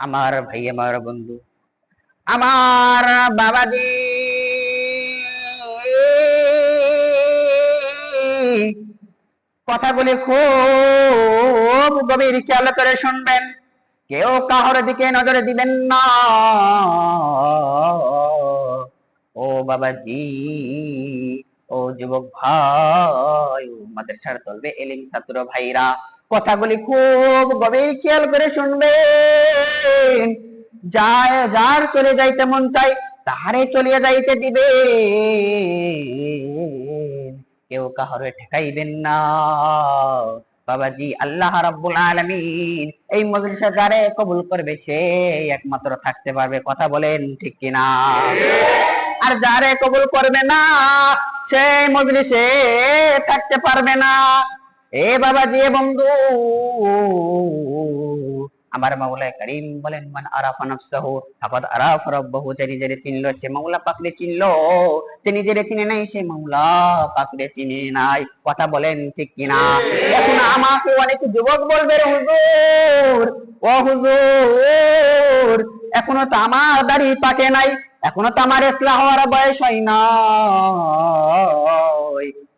আমার ভাই, আমার বন্ধু, আমার বাবাজি। কথাগুলি খুব গভীর খেয়াল করে শুনবেন। কেউ কাহর দিকে নজরে দিবেন না। ও বাবাজি, ও যুবক ভাই মাদ্রাসার তলবে এলিম ছাত্র ভাইরা, কথাগুলি খুব গভীর খেয়াল করে যার চলে চাই তাহারে চলিয়ে যাইতে দিবে কেউ কাহরে ঠেকাইবেন না। বাবাজি, আল্লাহ রাব্বুল আলামিন এই মজলিসে যারে কবুল করবে, সে একমাত্র থাকতে পারবে। কথা বলেন ঠিক কিনা? আর যারে কবুল করবে না, সে মজলিসে থাকতে পারবে না। এ বাবাজি বন্ধু। আমার মাওলা করিম বলেন, মান আরাফা নাফসাহু, ফাকাদ আরাফা রাব্বাহু যে নিজেরে চিনলো, সে মাওলা পাকরে চিনলো। যে নিজেরে চিনে নাই, সে মাওলা পাকরে চিনে নাই। কথা বলেন ঠিক কিনা? এখন আমাকে অনেক যুবক বলবে হুজুর, ও হুজুর, এখনও তো আমার দাড়ি পাকে নাই। এখনও তো আমার ইসলাম হওয়ার বয়স হয় না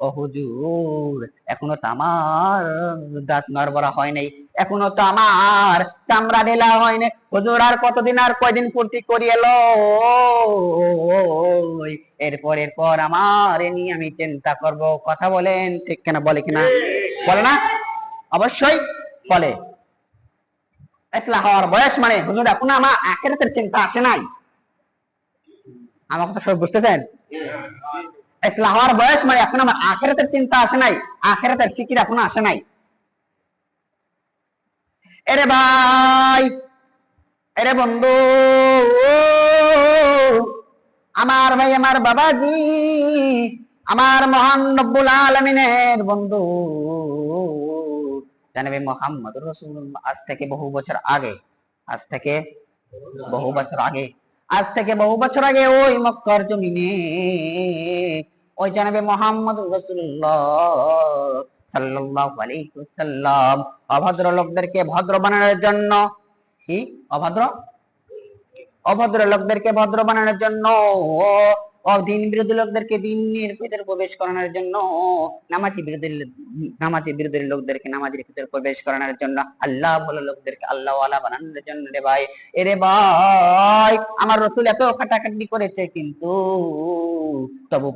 ও হুজুর, এখনও তো আমার দাঁত নড়বড়া হয় নাই। এখনও তো আমার চামড়া ঢেলা হয় নাই। হুজুর, আর কতদিন আর কয়দিন পূর্তি করি এলো? এরপর এরপর আমার এ নিয়ে আমি চিন্তা করব। কথা বলেন, ঠিক কেনা বলে কিনা? বলে না? অবশ্যই বলে। একলা হওয়ার বয়স মানে হুজুর, এখন আমার আখেরাতের চিন্তা আসে নাই। আমার কথা সব বুঝতেছেন? একলা হওয়ার বয়স মানে এখন আমার আখেরাতের চিন্তা আসে নাই, আখেরাতের ফিকির এখনও আসে নাই। এরে ভাই, এরে বন্ধু, আমার ভাই, আমার বাবাজি, আমার মহান রব্বুল আলমিনের বন্ধু। জানাবে মোহাম্মদ রসুল আজ থেকে বহু বছর আগে, আজ থেকে বহু বছর আগে আজ থেকে বহু বছর আগে ওই মক্কার জমিনে ওই জানাবে মোহাম্মদ অভদ্র লোকদেরকে ভদ্র বানানোর জন্য কি? অভদ্র? অভদ্র লোকদেরকে ভদ্র বানানোর জন্য অদিন বিরোধী লোকদেরকে দিনের ভিতরে প্রবেশ করানোর জন্য, নামাজি বিরোধী নামাজি বিরোধী লোকদেরকে নামাজির ভিতরে প্রবেশ করানোর জন্য আল্লাহ ভালো লোকদেরকে আল্লাহ আলা বানানোর জন্য রে ভাই। এরে ভাই, আমার রসুল এত খাটাখাটি করেছে কিন্তু তবু